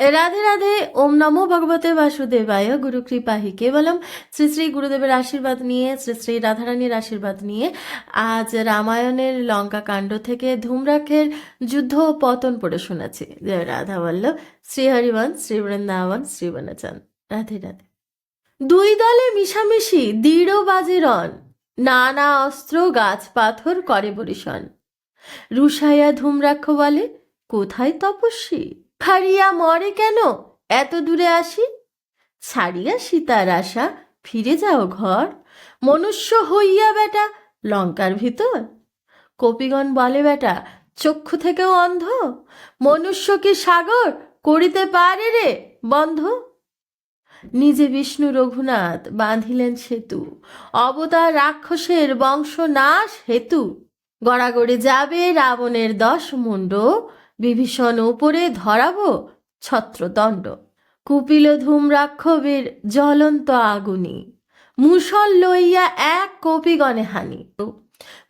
রাধে রাধে, ওম নমো ভগবতে বাসুদেবায়, গুরু কৃপাহি কেবলম শ্রী শ্রী গুরুদেবের আশীর্বাদ নিয়ে, শ্রী শ্রী রাধারানীর আশীর্বাদ নিয়ে আজ রামায়ণের লঙ্কা কাণ্ড থেকে ধূমরাক্ষের যুদ্ধ পতন পড়ে শোনাচ্ছি। জয় রাধা বল্লভ, শ্রী হরিবন শ্রী বৃন্দাবন, শ্রী রাধে রাধে। দুই দলে মিশামিশি, দৃঢ় বাজে রণ নানা অস্ত্র, গাছ পাথর করে বরিশন। রুষাইয়া ধূমরাক্ষ বলে, কোথায় তপস্বী? খারিয়া মরে কেন? এত দূরে আসি? ছাড়িয়া সীতার আশা, ফিরে যাও ঘর। মনুষ্য হইয়া বেটা, লঙ্কার ভিতর। কপিগণ বলে, বেটা, চক্ষু থেকেও অন্ধ। মনুষ্য কি সাগর করিতে পারে রে, বন্ধ। নিজে বিষ্ণু রঘুনাথ বাঁধিলেন সেতু। অবতার রাক্ষসের বংশ নাশ হেতু। গড়াগড়ে যাবে রাবণের দশ মুণ্ড। বিভীষণ উপরে ধরাবো ছত্রদণ্ড। কুপিল ধূমরাক্ষবের জ্বলন্ত আগুনি। মুসল লইয়া এক কপিগণে হানি।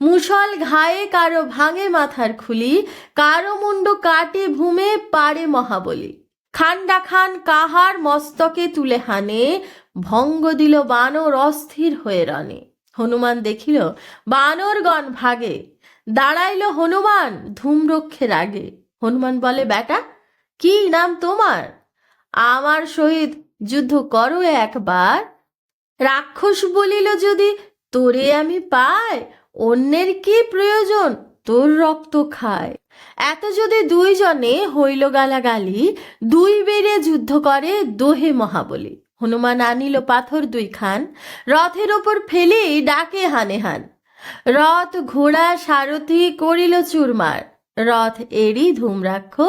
মুসল ঘায়ে কারও ভাঙে মাথার খুলি, কারও মুন্ড কাটে ভূমে পারে মহাবলী। খান্ডা খান কাহার মস্তকে তুলে হানে, ভঙ্গ দিল বানর অস্থির হয়ে রনে হনুমান দেখিল, বানরগণ ভাগে। দাঁড়াইল হনুমান ধূমরক্ষের আগে। হনুমান বলে, বেটা, কি নাম তোমার? আমার সহিত যুদ্ধ করো একবার। রাক্ষস বলিল, যদি তোরে আমি পাই, অন্যের কি প্রয়োজন? তোর রক্ত খায়। এত যদি দুইজনে হইল গালাগালি, দুই বেড়ে যুদ্ধ করে দোহে মহাবলী। হনুমান আনিল পাথর দুই খান রথের ওপর ফেলেই ডাকে হানে হান। রথ ঘোড়া সারথি করিল চুরমার। রথ এড়ি ধূমরাক্ষ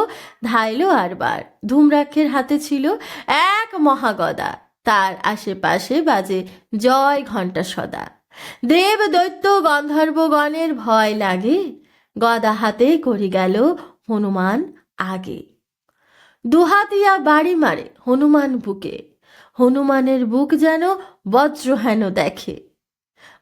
ধাইল আরবার। ধূমরাক্ষের হাতে ছিল এক মহাগদা। তার আশেপাশে বাজে জয় ঘণ্টা সদা। দেব দৈত্য গন্ধর্বগণের ভয় লাগে। গদা হাতে করি গেল হনুমান আগে। দুহাতিয়া বাড়ি মারে হনুমান বুকে। হনুমানের বুক যেন বজ্র হেন দেখে।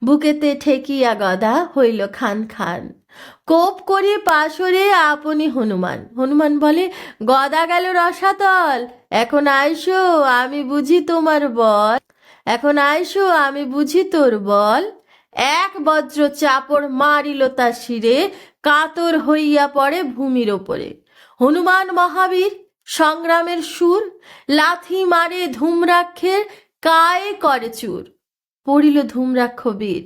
বুকেতে ঠেকিয়া গদা হইল খান খান। কোপ করি পাশরে আপনি হনুমান। হনুমান বলে, গদা গেল রসাতল, এখন আইসো, আমি বুঝি তোমার বল, এখন আইসো, আমি বুঝি তোর বল। এক বজ্র চাপড় মারিল তার শিরে, কাতর হইয়া পড়ে ভূমির ওপরে। হনুমান মহাবীর, সংগ্রামের সুর, লাথি মারে ধূমরাক্ষের কায়ে করে চুর। পড়িল ধূমরাক্ষ বীর,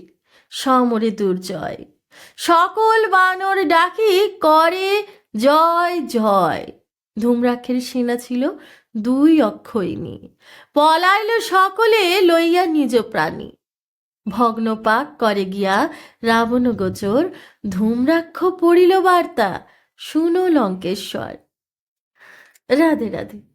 সমরে দুর্জয়। সকল বানর ডাকি করে জয় জয়। ধূমরাক্ষের সেনা ছিল দুই অক্ষয়িনী পলাইল সকলে লইয়া নিজ প্রাণী। ভগ্নপাক করে গিয়া রাবণ গোচর, ধূমরাক্ষ পড়িল বার্তা, শুনো লঙ্কেশ্বর। রাধে রাধে।